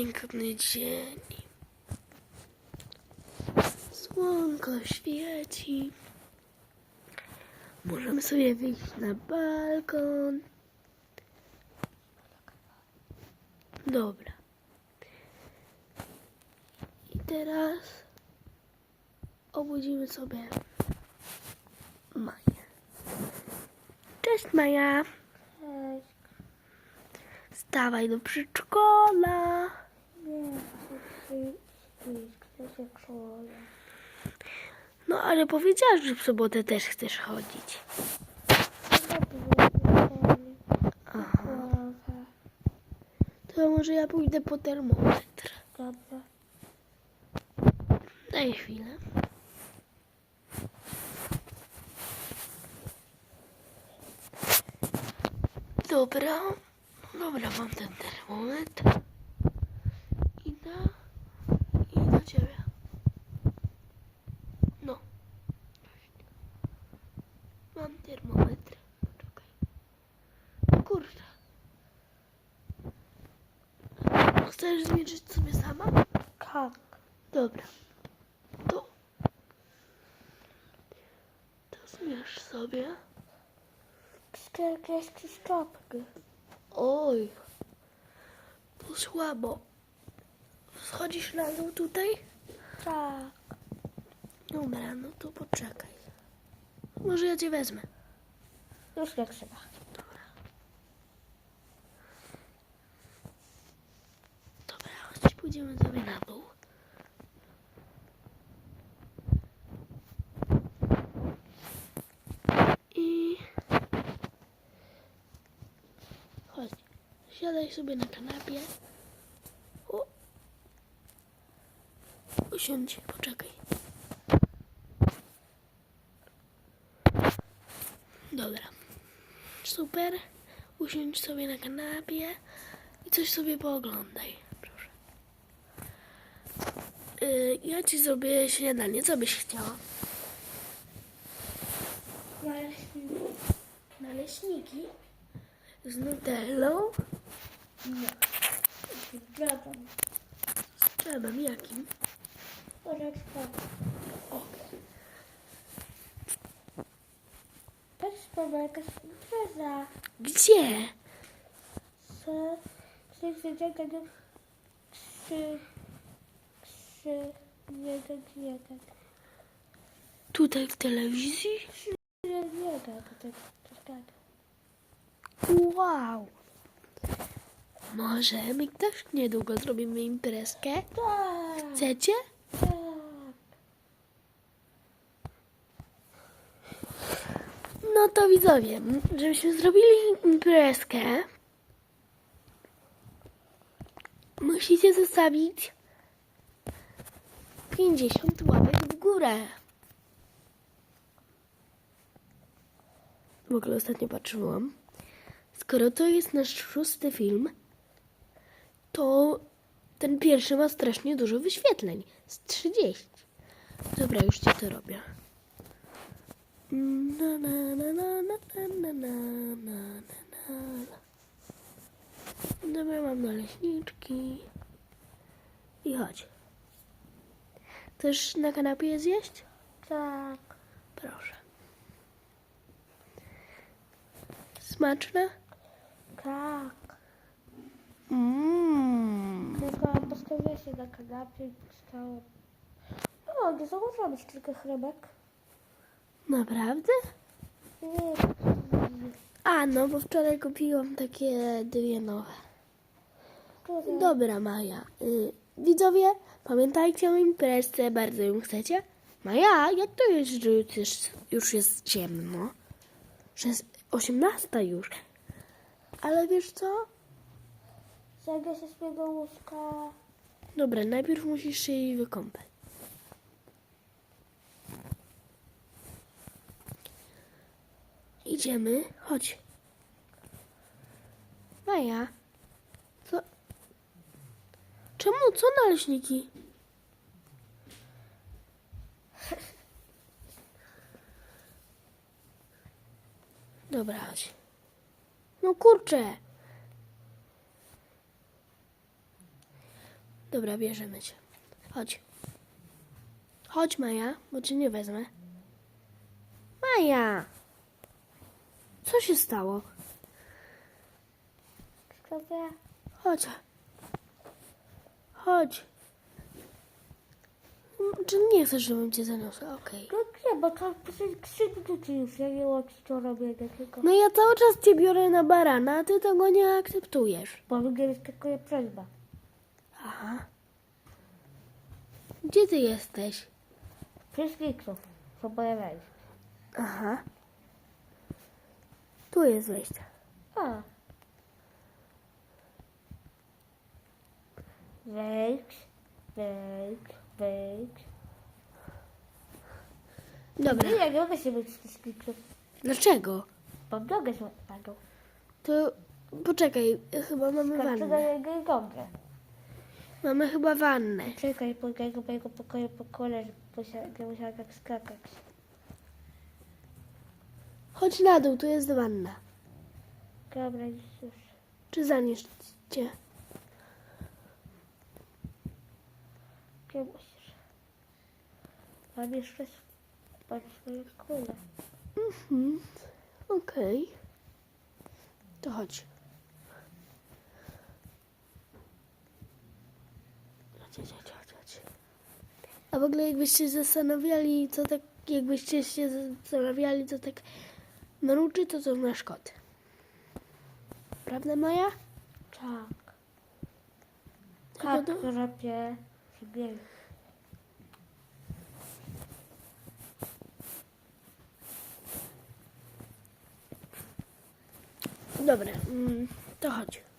piękny dzień. Słonko świeci. Możemy sobie wyjść na balkon. Dobra. I teraz obudzimy sobie Maję. Cześć Maja. Cześć. Wstawaj do przedszkola. No ale powiedziałaś, że w sobotę też chcesz chodzić. Aha. To może ja pójdę po termometr. Dobrze. Daj chwilę. Dobra. Dobra, mam ten termometr. Idę. I do ciebie. No. Mam termometr. Czekaj. Kurczę. Chcesz zmierzyć sobie sama? Tak. Dobra. To. To zmierz sobie. 40 stopni. Oj. To słabo. Schodzisz na dół tutaj? Tak. Dobra, no to poczekaj. Może ja cię wezmę. Już nie trzeba. Dobra, chodź, pójdziemy sobie na dół. I... Chodź, siadaj sobie na kanapie. O. Usiądź, poczekaj. Dobra. Super. Usiądź sobie na kanapie i coś sobie pooglądaj. Y, ja ci zrobię śniadanie. Co byś chciała? Naleśniki. Z nutellą? Nie. Z chlebem. Z chlebem jakim? Porażkowym. Też była jakaś impreza. Gdzie? Z, z, z, z, z, 3, 1, 1. Tutaj w telewizji? 3, 1, 1. Tak, tak. Wow! Może my też niedługo zrobimy imprezkę? Tak. Chcecie? Tak. No to widzowie, żebyśmy zrobili imprezkę, musicie zostawić 50 łapek w górę. W ogóle ostatnio patrzyłam. Skoro to jest nasz szósty film, to ten pierwszy ma strasznie dużo wyświetleń. Z 30. Dobra, już ci to robię. Na, na, na, na, na, na, na, na, na, na. Dobra, mam naleśniczki. I chodź. Chcesz na kanapie zjeść? Tak. Proszę. Smaczne? Tak. Mmm. Tylko postawię się na kanapie i wstałam. O, nie założyłam już tylko chlebek. Naprawdę? Nie. A, no bo wczoraj kupiłam takie dwie nowe. Które? Dobra, Maja. Y, widzowie, pamiętajcie o imprezce, bardzo ją chcecie? Maja, jak to jest, że już jest, już jest ciemno? Że jest 18 już. Ale wiesz co? Zajdę się z mojego łóżka. Dobra, najpierw musisz się jej wykąpać. Idziemy, chodź. Maja, co? Czemu, co naleśniki? Dobra, chodź. No kurczę. Dobra, bierzemy cię. Chodź. Chodź, Maja, bo cię nie wezmę. Maja! Co się stało? Chodź. Chodź. Czy nie chcesz, żebym cię zaniosła? Okej. No nie, bo to krzywdy już, ja nie wiem, co robię takiego. No ja cały czas cię biorę na barana, a ty tego nie akceptujesz. Bo jest tylko prośba. Aha. Gdzie ty jesteś? Pryszniców, co wejść. Aha. Tu jest wejście. A. Wejdź, wejdź, wejdź. Dobra. Nie, nie mogę się być z pryszniców. Dlaczego? Bo nogę się padł. To poczekaj, chyba mamy Skoczę do wannę. jego nogę. Mamy chyba wannę. Czekaj, po jego mojego pokoju po kole, nie musiała tak skakać. Chodź na dół, tu jest wanna. Dobra, już. Czy zanieść cię? Musisz? Mam jeszcze mam swoje kule. Mhm. Okej. To chodź. Chodź, chodź, chodź, chodź. A w ogóle jakbyście się zastanawiali, co tak, jakbyście się zastanawiali, co tak mruczy, to to nasz kot. Prawda, Maja? Tak. Tak, do- sobie. Dobra, mm, to chodź.